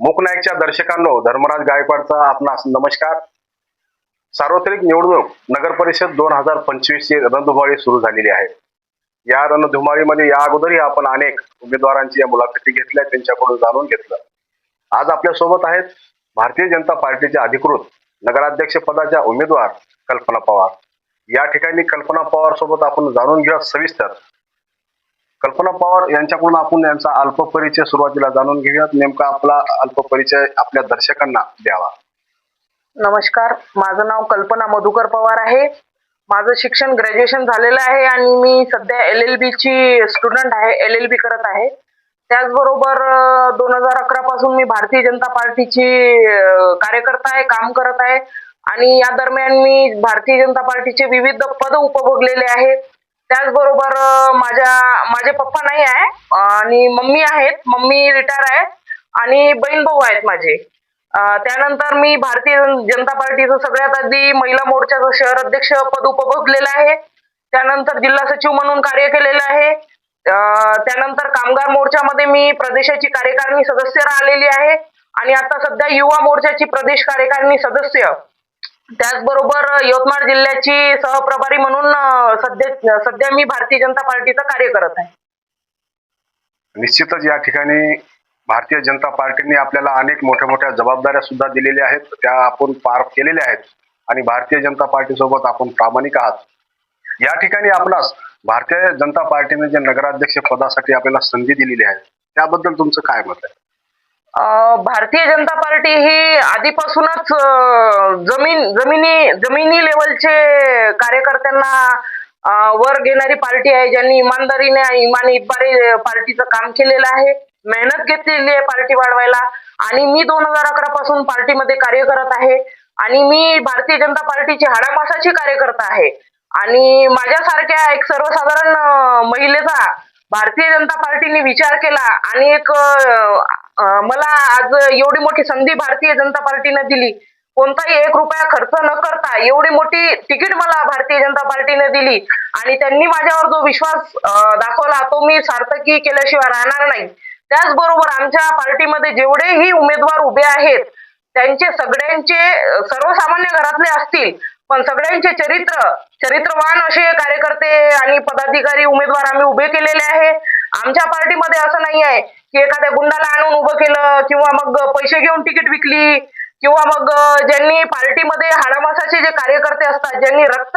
मुकनायकच्या दर्शकांनो धर्मराज गायकवाडचा आपणास नमस्कार. सार्वत्रिक निवडणूक नगर परिषद दोन हजार पंचवीस ची रणधुमाळी सुरू झालेली आहे. या रणधुमाळीमध्ये या अगोदरही आपण अनेक उमेदवारांची या मुलाखती घेतल्या त्यांच्याकडून जाणून घेतलं. आज आपल्यासोबत आहेत भारतीय जनता पार्टीच्या अधिकृत नगराध्यक्ष पदाच्या उमेदवार कल्पना पवार. या ठिकाणी कल्पना पवार सोबत आपण जाणून घेऊया सविस्तर. कल्पना पवार यांच्याकडून आपण यांचा अल्प परिचय सुरुवातीला जाणून घेऊयात. नेमका आपला अल्प परिचय आपल्या दर्शकांना द्यावा. नमस्कार. माझं नाव कल्पना मधुकर पवार आहे. माझं शिक्षण ग्रॅज्युएशन झालेलं आहे आणि मी सध्या एल एल ची स्टुडंट आहे एल एल बी करत आहे. त्याचबरोबर दोन हजार अकरा पासून मी भारतीय जनता पार्टीची कार्यकर्ता आहे काम करत आहे. आणि या दरम्यान मी भारतीय जनता पार्टीचे विविध पद उपभोगलेले आहे. त्याचबरोबर माझ्या माझे पप्पा नाही आहे आणि मम्मी आहेत मम्मी रिटायर आहे आणि बहीण भाऊ आहेत माझे. त्यानंतर मी भारतीय जनता पार्टीचं सगळ्यात आधी महिला मोर्चाचं शहर अध्यक्ष पद उपभोगलेलं आहे. त्यानंतर जिल्हा सचिव म्हणून कार्य केलेलं आहे. त्यानंतर कामगार मोर्चामध्ये मी प्रदेशाची कार्यकारिणी सदस्य राहिलेली आहे. आणि आता सध्या युवा मोर्चाची प्रदेश कार्यकारिणी सदस्य त्याचबरोबर यवतमाळ जिल्ह्याची सहप्रभारी म्हणून सध्या सध्या मी भारतीय जनता पार्टीचं कार्य करत आहे. निश्चितच या ठिकाणी भारतीय जनता पार्टीने आपल्याला अनेक मोठ्या मोठ्या जबाबदाऱ्या सुद्धा दिलेल्या आहेत. त्या आपण पार केलेल्या आहेत आणि भारतीय जनता पार्टी सोबत आपण प्रामाणिक आहात. या ठिकाणी आपणास भारतीय जनता पार्टीने जे नगराध्यक्ष पदासाठी आपल्याला संधी दिलेली आहे त्याबद्दल तुमचं काय मत आहे? भारतीय जनता पार्टी ही आधीपासूनच जमीन जमिनी जमिनी लेवलचे कार्यकर्त्यांना वर घेणारी पार्टी आहे ज्यांनी इमानदारीने इमान इतबारे पार्टीचं काम केलेलं आहे. मेहनत घेतलेली आहे पार्टी वाढवायला. आणि मी दोन हजार अकरा पासून पार्टीमध्ये कार्य करत आहे. आणि मी भारतीय जनता पार्टीची हाडामासाची कार्यकर्ता आहे. आणि माझ्यासारख्या एक सर्वसाधारण महिलेचा भारतीय जनता पार्टीने विचार केला आणि एक मला आज एवढी मोठी संधी भारतीय जनता पार्टीने दिली. कोणताही एक रुपया खर्च न करता एवढी मोठी तिकीट मला भारतीय जनता पार्टीने दिली. आणि त्यांनी माझ्यावर जो विश्वास दाखवला तो मी सार्थकी केल्याशिवाय राहणार नाही. त्याचबरोबर आमच्या पार्टीमध्ये जेवढेही उमेदवार उभे आहेत त्यांचे सगळ्यांचे सर्वसामान्य घरातले असतील पण सगळ्यांचे चरित्र चरित्रवान असे कार्यकर्ते आणि पदाधिकारी उमेदवार आम्ही उभे केलेले आहे. आमच्या पार्टीमध्ये असं नाही आहे की एखाद्या गुंडाला आणून उभं केलं किंवा मग पैसे घेऊन तिकीट विकली किंवा मग ज्यांनी पार्टीमध्ये हाडामासाचे जे कार्यकर्ते असतात ज्यांनी रक्त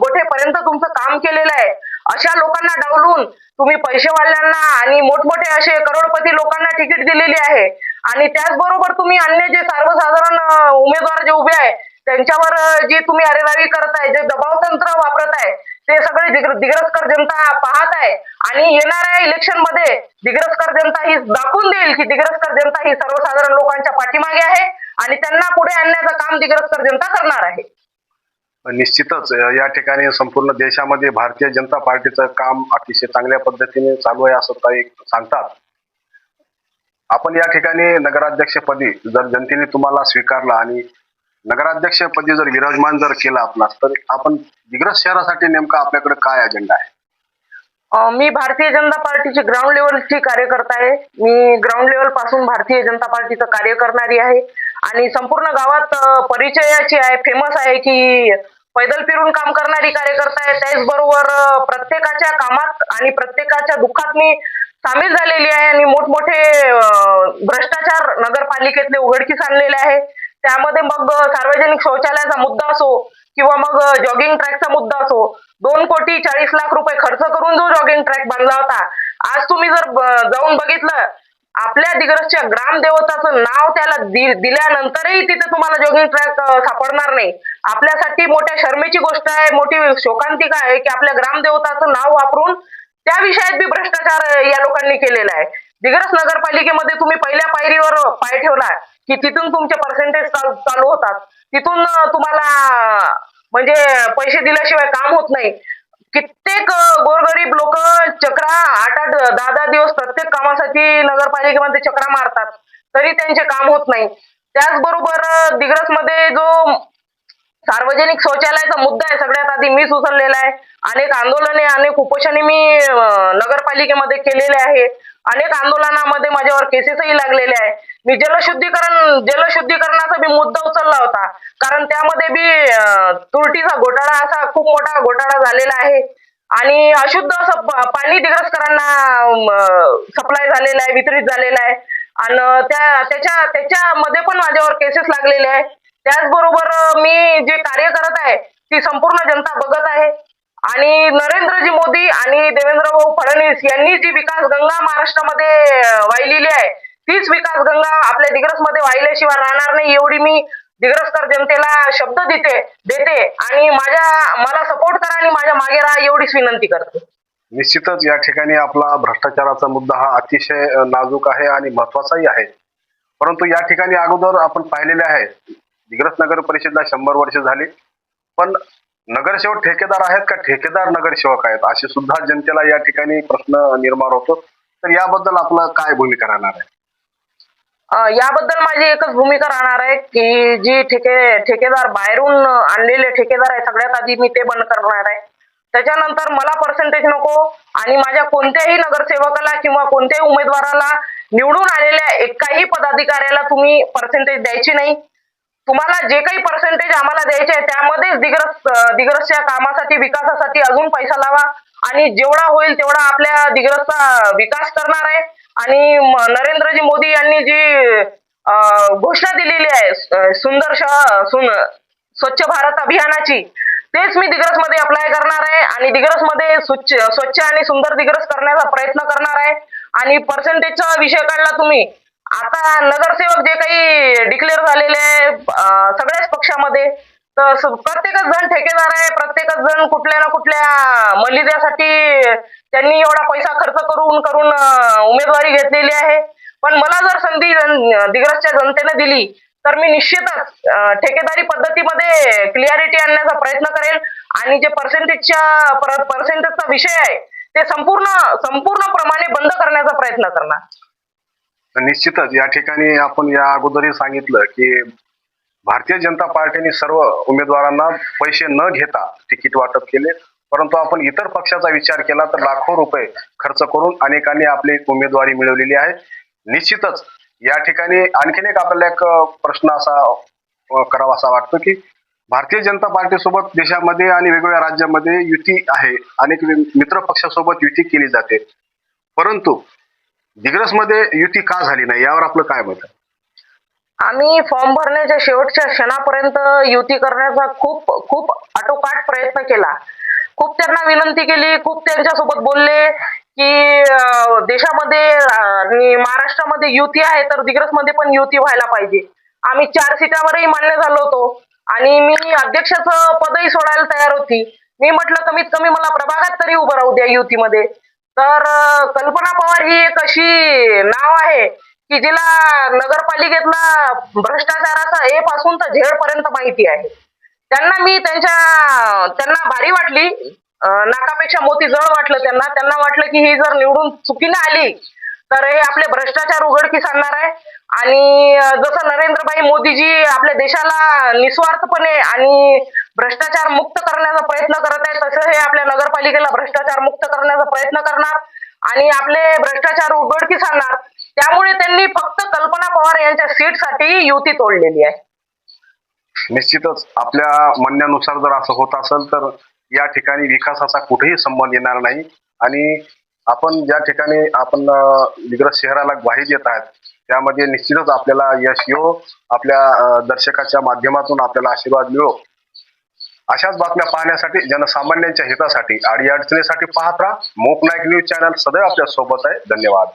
गोठेपर्यंत तुमचं काम केलेलं आहे अशा लोकांना डावलून तुम्ही पैसेवाल्यांना आणि मोठमोठे असे करोडपती लोकांना तिकीट दिलेली आहे. आणि त्याचबरोबर तुम्ही अन्य जे सर्वसाधारण उमेदवार जे उभे आहे त्यांच्यावर जे जी तुम्ही अरेरावी करत आहे जे दबाव तंत्र वापरत आहे ते सगळे दिग्रसकर जनता पाहत आहे. आणि येणाऱ्या इलेक्शनमध्ये दिग्रसकर जनता ही दाखवून देईल की दिग्रसकर जनता ही सर्वसाधारण लोकांच्या पाठीमागे आहे आणि त्यांना पुढे आणण्याचं काम दिग्रसकर जनता करणार आहे. निश्चितच या ठिकाणी संपूर्ण देशामध्ये भारतीय जनता पार्टीचं काम अतिशय चांगल्या पद्धतीने चालू आहे असं काही सांगतात. आपण या ठिकाणी नगराध्यक्षपदी जर जनतेने तुम्हाला स्वीकारलं आणि नगराध्यक्षपदी जर विराजमान जर केला आपला तर आपण दिग्रस शहरासाठी नेमका आपल्याकडे काय अजेंडा आहे? मी भारतीय जनता पार्टीची ग्राउंड लेवलची कार्यकर्ता आहे. मी ग्राउंड लेवलपासून भारतीय जनता पार्टीचं कार्य करणारी आहे. आणि संपूर्ण गावात परिचयाची आहे फेमस आहे की पैदल फिरून काम करणारी कार्यकर्ता आहे. त्याचबरोबर प्रत्येकाच्या कामात आणि प्रत्येकाच्या दुःखात मी सामील झालेली आहे. आणि मोठमोठे भ्रष्टाचार नगरपालिकेतले उघडकीस आणलेले आहे. त्यामध्ये मग सार्वजनिक शौचालयाचा मुद्दा असो किंवा मग जॉगिंग ट्रॅकचा मुद्दा असो दोन कोटी चाळीस लाख रुपये खर्च करून जो जॉगिंग ट्रॅक बांधला होता आज तुम्ही जर जाऊन बघितलं आपल्या दिग्रसच्या ग्रामदेवताचं नाव त्याला दिल्यानंतरही तिथे तुम्हाला जॉगिंग ट्रॅक सापडणार नाही. आपल्यासाठी मोठ्या शर्मेची गोष्ट आहे मोठी शोकांतिका आहे की आपल्या ग्रामदेवताचं नाव वापरून त्या विषयात बी भ्रष्टाचार या लोकांनी केलेला आहे. दिग्रस नगरपालिकेमध्ये तुम्ही पहिल्या पायरीवर पाय ठेवला की तिथून तुमचे पर्सेंटेज चालू होतात. तिथून तुम्हाला म्हणजे पैसे दिल्याशिवाय काम होत नाही. कित्येक गोरगरीब लोक चक्रा आठ आठ दहा दहा दिवस प्रत्येक कामासाठी नगरपालिकेमध्ये चक्रा मारतात. तरी त्यांचे काम होत नाही. त्याचबरोबर दिग्रसमध्ये जो सार्वजनिक शौचालयाचा मुद्दा आहे सगळ्यात आधी मीच उचललेला आहे. अनेक आंदोलने अनेक उपोषणे मी नगरपालिकेमध्ये केलेले आहे अनेक आंदोलनामध्ये माझ्यावर केसेसही लागलेले आहे. मी जलशुद्धीकरण जलशुद्धीकरणाचा मी मुद्दा उचलला होता. कारण त्यामध्ये बी तुरटीचा घोटाळा असा खूप मोठा घोटाळा झालेला आहे. आणि अशुद्ध असं पाणी दिग्रसकरांना सप्लाय झालेला आहे वितरित झालेला आहे. आणि त्या त्याच्या त्याच्यामध्ये पण माझ्यावर केसेस लागलेले आहे. त्याचबरोबर मी जे कार्य करत आहे ती संपूर्ण जनता बघत आहे. आणि नरेंद्रजी मोदी आणि देवेंद्र भाऊ फडणवीस यांनी जी विकास गंगा महाराष्ट्रामध्ये वाहिलेली आहे तीच विकास गंगा आपल्या दिग्रसमध्ये वाहिल्याशिवाय राहणार नाही एवढी मी दिग्रसकर जनतेला शब्द देते देते. आणि माझ्या मला सपोर्ट करा आणि माझ्या मागे राहा एवढीच विनंती करते. निश्चितच या ठिकाणी आपला भ्रष्टाचाराचा मुद्दा हा अतिशय नाजूक आहे आणि महत्वाचाही आहे. परंतु या ठिकाणी अगोदर आपण पाहिलेले आहे दिग्रस नगर परिषदला शंभर वर्ष झाली. पण नगरसेवक ठेकेदार आहेत का? ठेकेदार नगरसेवक आहेत. असे सुद्धा जनतेला या ठिकाणी प्रश्न निर्माण होतो. तर याबद्दल आपलं काय भूमिका राहणार आहे? याबद्दल माझी एकच भूमिका राहणार आहे की जी ठेके ठेकेदार बाहेरून आणलेले ठेकेदार आहे सगळ्यात आधी मी ते बंद करणार आहे. त्याच्यानंतर मला पर्सेंटेज नको आणि माझ्या कोणत्याही नगरसेवकाला किंवा कोणत्याही उमेदवाराला निवडून आलेल्या एकाही पदाधिकाऱ्याला तुम्ही पर्सेंटेज द्यायची नाही. तुम्हाला जे काही पर्सेंटेज आम्हाला द्यायचे आहे त्यामध्येच दिग्रस दिग्रसच्या कामासाठी विकासासाठी अजून पैसा लावा. आणि जेवढा होईल तेवढा आपल्या दिग्रसचा विकास करणार आहे. आणि नरेंद्रजी मोदी यांनी जी घोषणा दिलेली आहे सुंदर शह सुन स्वच्छ भारत अभियानाची तेच मी दिग्रसमध्ये अप्लाय करणार आहे. आणि दिग्रसमध्ये स्वच्छ स्वच्छ आणि सुंदर दिग्रस करण्याचा प्रयत्न करणार आहे. आणि पर्सेंटेजचा विषय काढला तुम्ही. आता नगरसेवक जे काही डिक्लेअर झालेले आहे सगळ्याच पक्षामध्ये तर प्रत्येकच जण ठेकेदार आहे प्रत्येकच जण कुठल्या ना कुठल्या मलिद्यासाठी त्यांनी एवढा पैसा खर्च करून करून उमेदवारी घेतलेली आहे. पण मला जर संधी दिग्रसच्या जनतेने दिली तर मी निश्चितच ठेकेदारी पद्धतीमध्ये क्लिअरिटी आणण्याचा प्रयत्न करेल आणि जे पर्सेंटेजच्या पर्सेंटेजचा विषय आहे ते संपूर्ण संपूर्ण प्रमाणे बंद करण्याचा प्रयत्न करणार. निश्चितच या ठिकाणी आपण या अगोदरही सांगितलं की भारतीय जनता पार्टीने सर्व उमेदवारांना पैसे न घेता तिकीट वाटप केले. परंतु आपण इतर पक्षाचा विचार केला तर लाखो रुपये खर्च करून अनेकांनी आपली उमेदवारी मिळवलेली आहे. निश्चितच या ठिकाणी आणखीन एक आपल्याला एक प्रश्न असा करावा असा वाटतो की भारतीय जनता पार्टीसोबत देशामध्ये आणि वेगवेगळ्या राज्यामध्ये युती आहे. अनेक मित्र पक्षासोबत युती केली जाते. परंतु दिग्रसमध्ये युती का झाली नाही? यावर आपलं काय मत आहे? आम्ही फॉर्म भरण्याच्या शेवटच्या क्षणापर्यंत युती करण्याचा खूप खूप आटोकाट प्रयत्न केला. खूप त्यांना विनंती केली खूप त्यांच्यासोबत बोलले की देशामध्ये आणि महाराष्ट्रामध्ये युती आहे तर दिग्रसमध्ये पण युती व्हायला पाहिजे. आम्ही चार सीटावरही मान्य झालो होतो. आणि मी अध्यक्षाचं पदही सोडायला तयार होती. मी म्हटलं कमीत कमी मला प्रभागात तरी उभं राहू द्या युतीमध्ये. तर कल्पना पवार ही एक अशी नाव आहे की जिला नगरपालिकेतला भ्रष्टाचाराचा ए पासून तर झेड पर्यंत माहिती आहे. त्यांना मी त्यांच्या त्यांना भारी वाटली. नाकापेक्षा मोती जळ वाटलं त्यांना. त्यांना वाटलं की ही जर निवडून चुकीने आली तर हे आपले भ्रष्टाचार उघडकीस आणणार आहे. आणि जसं नरेंद्रभाई मोदीजी आपल्या देशाला निस्वार्थपणे आणि भ्रष्टाचार मुक्त करण्याचा प्रयत्न करत आहे तसं हे आपल्या नगरपालिकेला भ्रष्टाचार मुक्त करण्याचा प्रयत्न करणार आणि आपले भ्रष्टाचार उघडकीस आणणार. त्यामुळे त्यांनी फक्त कल्पना पवार यांच्या सीटसाठी युती तोडलेली आहे. निश्चितच आपल्या म्हणण्यानुसार जर असं होत असेल तर या ठिकाणी विकासाचा कुठेही संबंध येणार नाही. आणि आपण ज्या ठिकाणी आपण अं, दिग्रस शहराला ग्वाही देत आहेत त्यामध्ये निश्चितच आपल्याला यश येऊ आपल्या दर्शकाच्या माध्यमातून आपल्याला आशीर्वाद मिळो. अशाच बातम्या पाहण्यासाठी जनसामान्यांच्या हितासाठी आणि अडचणीसाठी पाहत राहा. मोक नाईक न्यूज चॅनल सदैव आपल्यासोबत आहे. धन्यवाद.